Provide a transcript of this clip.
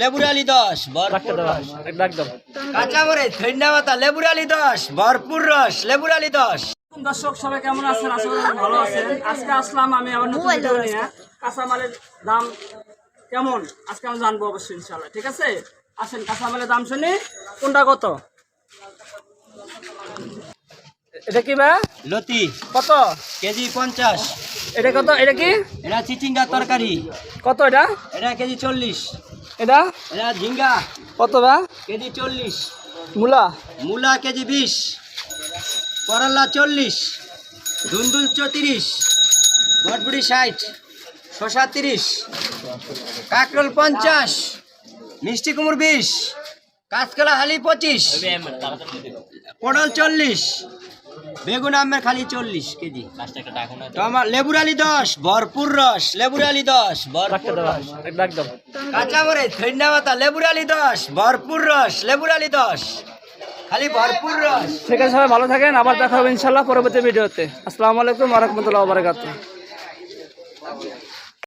লেবুরালি দশ ডাক্তার ভরপুর রস। ডাক দাও ধন্যা পাতা দশ ভরপুর রস লেবুরালি দশ। দর্শক সবাই কেমন আছেন? আশা করি ভালো আছেন। আজকে আসলাম আমি আবার নতুন কাঁচামালের দাম কেমন? আজকে আমি জানব অবশ্যই ইনশাল্লাহ ঠিক আছে? আসেন কাঁচামালের দাম শুনি কোনটা কত? এটা কি বা লতি। কত? কেজি পঞ্চাশ। এটা কত? এটা কি? এটা চিচিঙ্গা তরকারি। কত এটা? এটা কেজি চল্লিশ। এটা? এটা ঝিঙ্গা। কত বা? কেজি চল্লিশ। মূলা? মূলা কেজি বিশ। করলা চল্লিশ। ধুন্দুল চৌত্রিশ। বটবুড়ি ষাট। শশা তিরিশ। কাকরোল পঞ্চাশ। মিষ্টি কুমড় বিশ। কাঁচকলা হালি পঁচিশ। পটল চল্লিশ। বেগুন আমের খালি চল্লিশ কেজি। টমা লেবুর আলি দশ ভরপুর রস লেবুর আলি দশ ভরপুর রস। ঠান্ডা কাঁচামরিচ ধন্যা পাতা লেবুর আলি দশ ভরপুর রস লেবুর আলি দশ। খালি ভরপুর রস। ঠিক আছে সবাই ভালো থাকেন আবার দেখা হবে ইনশাল্লাহ পরবর্তী ভিডিওতে। আসসালামু আলাইকুম রহমতুল্লাহ বারকাতুহ।